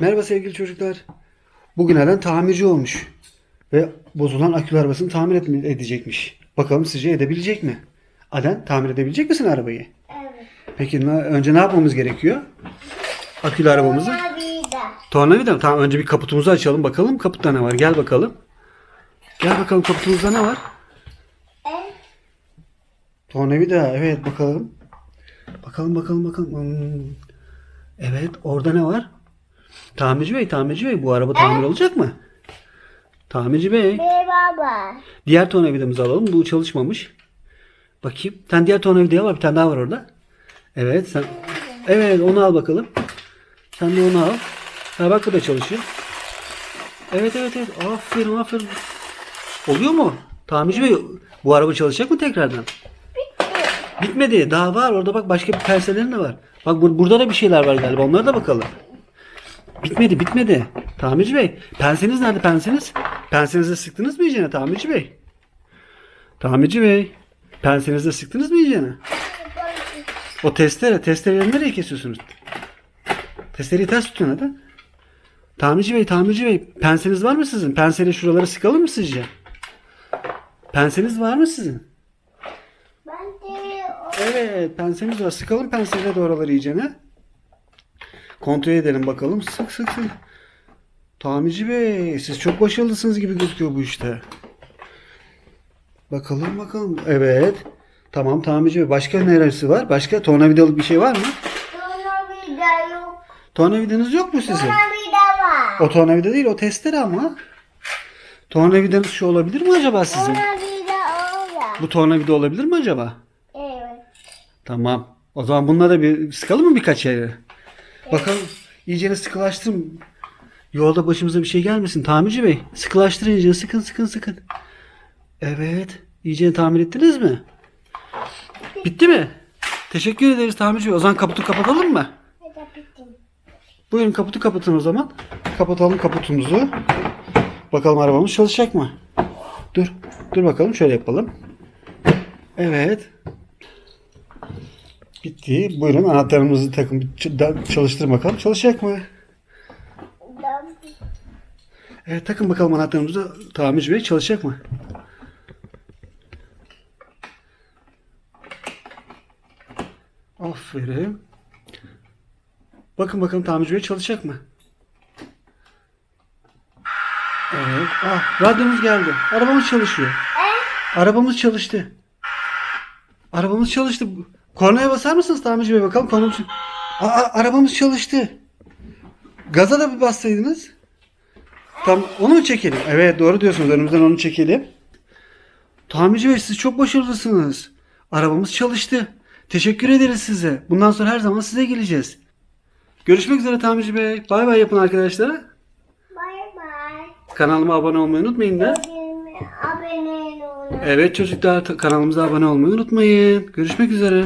Merhaba sevgili çocuklar. Bugün Eren tamirci olmuş. Ve bozulan akülü arabasını tamir etme- edecekmiş. Bakalım sizce edebilecek mi? Aden tamir edebilecek misin arabayı? Evet. Peki na- önce ne yapmamız gerekiyor? Akülü arabamızı. Tornavida. Tornavida mı? Tamam önce bir kaputumuzu açalım bakalım. Kaputta ne var? Gel bakalım. Gel bakalım kaputumuzda ne var? Evet. Tornavida evet bakalım. Bakalım bakalım bakalım. Hmm. Evet orada ne var? Tamirci bey tamirci bey bu araba tamir olacak mı? Tamirci bey. Ve baba. Diğer tornavidamızı alalım. Bu çalışmamış. Bakayım. Sen diğer tornavidayı al. Bir tane daha var orada. Evet sen. Evet onu al bakalım. Sen de onu al. Ha bak bu da çalışıyor. Evet evet evet. Aferin aferin. Oluyor mu? Tamirci bey bu araba çalışacak mı tekrardan? Bitmedi. Daha var. Orada bak başka bir perselerin de var. Bak bur- burada da bir şeyler var galiba. Onlara da bakalım. Bitmedi bitmedi. Tamirci bey. Penseniz nerede penseniz? Pensenizle sıktınız mı iyicene tamirci bey? Tamirci bey. Pensenizle sıktınız mı iyicene? O testere. Testereyi nereye kesiyorsunuz? Testereyi ters tutun hadi. Tamirci bey, tamirci bey. Penseniz var mı sizin? Penseli şuraları sıkalım mı sizce? Penseniz var mı sizin? Ben de Evet, pensemiz var. Sıkalım penseyle de oraları iyicene. Kontrol edelim bakalım. Sık sık sık. Tamirci Bey, siz çok başarılısınız gibi gözüküyor bu işte. Bakalım bakalım. Evet. Tamam tamirci Bey. Başka neresi var? Başka tornavidalık bir şey var mı? tornavida yok. Tornavidanız yok mu sizin? Tornavida var. O tornavida değil, o testere ama. Tornavidanız şu olabilir mi acaba sizin? Tornavida orada. Bu tornavida olabilir mi acaba? Evet. Tamam. O zaman bununla da bir sıkalım mı birkaç yere? Bakalım iyicene sıkılaştırın. Yolda başımıza bir şey gelmesin. Tamirci bey sıkılaştırın iyicene sıkın sıkın sıkın. Evet. İyicene tamir ettiniz mi? Bitti mi? Teşekkür ederiz tamirci bey. O zaman kaputu kapatalım mı? Buyurun kaputu kapatın o zaman. Kapatalım kaputumuzu. Bakalım arabamız çalışacak mı? Dur. Dur bakalım şöyle yapalım. Evet. Bitti. Buyurun anahtarımızı takın. Ç- da- Çalıştırın bakalım. Çalışacak mı? Evet takın bakalım anahtarımızı. Tamirci Bey çalışacak mı? Aferin. Bakın bakalım tamirci Bey çalışacak mı? Evet. Ah, radyomuz geldi. Arabamız çalışıyor. Arabamız çalıştı. Arabamız çalıştı. Kornaya basar mısınız tamirci Bey bakalım kornamız. Aa, arabamız çalıştı. Gaza da bir bassaydınız. Tam onu mu çekelim? Evet doğru diyorsunuz. Önümüzden onu çekelim. Tamirci Bey siz çok başarılısınız. Arabamız çalıştı. Teşekkür ederiz size. Bundan sonra her zaman size geleceğiz. Görüşmek üzere Tamirci Bey. Bay bay yapın arkadaşlara. Bye bye. Kanalıma abone olmayı unutmayın da. Evet çocuklar kanalımıza abone olmayı unutmayın. Görüşmek üzere.